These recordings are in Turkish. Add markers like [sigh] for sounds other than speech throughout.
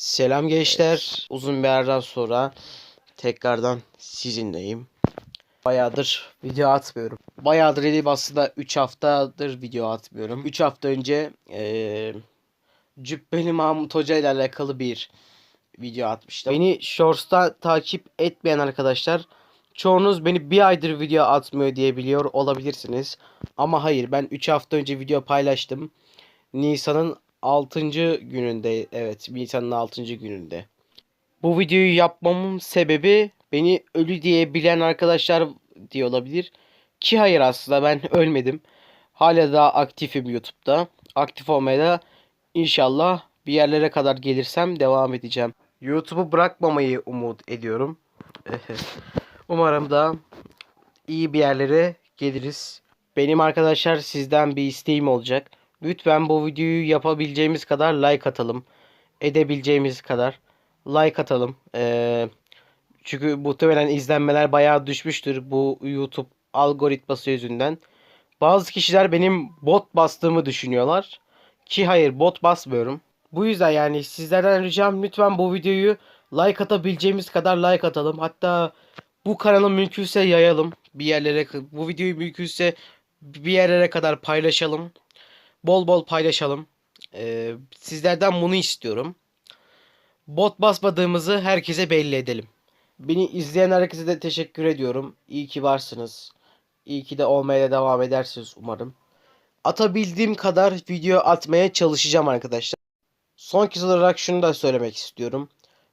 Selam gençler. Uzun bir aradan sonra tekrardan sizinleyim. Bayağıdır video atmıyorum. Bayağıdır dediğim aslında 3 haftadır video atmıyorum. 3 hafta önce eee Cübbeli Mahmut Hoca ile alakalı bir video atmıştım. Beni Shorts'ta takip etmeyen arkadaşlar çoğunuz beni bir aydır video atmıyor diye biliyor olabilirsiniz. Ama hayır ben 3 hafta önce video paylaştım. Nisan'ın 6. gününde evet Nisan'ın 6. gününde. Bu videoyu yapmamın sebebi beni ölü diye bilen arkadaşlar diye olabilir. Ki hayır aslında ben [laughs] ölmedim. Hala daha aktifim YouTube'da. Aktif olmaya da inşallah bir yerlere kadar gelirsem devam edeceğim. YouTube'u bırakmamayı umut ediyorum. [laughs] Umarım da iyi bir yerlere geliriz. Benim arkadaşlar sizden bir isteğim olacak. Lütfen bu videoyu yapabileceğimiz kadar like atalım. Edebileceğimiz kadar like atalım. Ee, çünkü muhtemelen izlenmeler bayağı düşmüştür bu YouTube algoritması yüzünden. Bazı kişiler benim bot bastığımı düşünüyorlar. Ki hayır bot basmıyorum. Bu yüzden yani sizlerden ricam lütfen bu videoyu like atabileceğimiz kadar like atalım. Hatta bu kanalı mümkünse yayalım. Bir yerlere bu videoyu mümkünse bir yerlere kadar paylaşalım. Bol bol paylaşalım. Ee, sizlerden bunu istiyorum. Bot basmadığımızı herkese belli edelim. Beni izleyen herkese de teşekkür ediyorum. İyi ki varsınız. İyi ki de olmaya devam edersiniz umarım. Atabildiğim kadar video atmaya çalışacağım arkadaşlar. Son kez olarak şunu da söylemek istiyorum.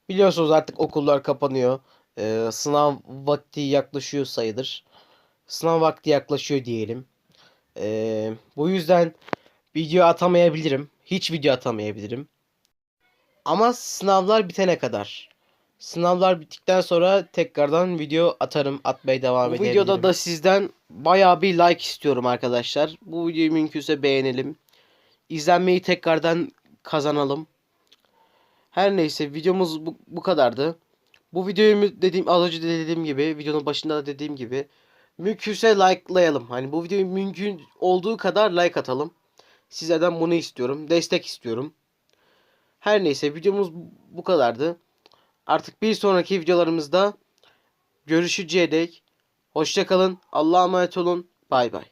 Biliyorsunuz artık okullar kapanıyor. Ee, sınav vakti yaklaşıyor sayılır. Sınav vakti yaklaşıyor diyelim. Ee, bu yüzden video atamayabilirim. Hiç video atamayabilirim. Ama sınavlar bitene kadar. Sınavlar bittikten sonra tekrardan video atarım. Atmaya devam Bu videoda da sizden bayağı bir like istiyorum arkadaşlar. Bu videoyu mümkünse beğenelim. İzlenmeyi tekrardan kazanalım. Her neyse videomuz bu, bu kadardı. Bu videoyu dediğim az önce de dediğim gibi videonun başında da dediğim gibi mümkünse likelayalım. Hani bu videoyu mümkün olduğu kadar like atalım. Sizlerden bunu istiyorum. Destek istiyorum. Her neyse videomuz bu kadardı. Artık bir sonraki videolarımızda görüşeceğe dek hoşça kalın. Allah'a emanet olun. Bay bay.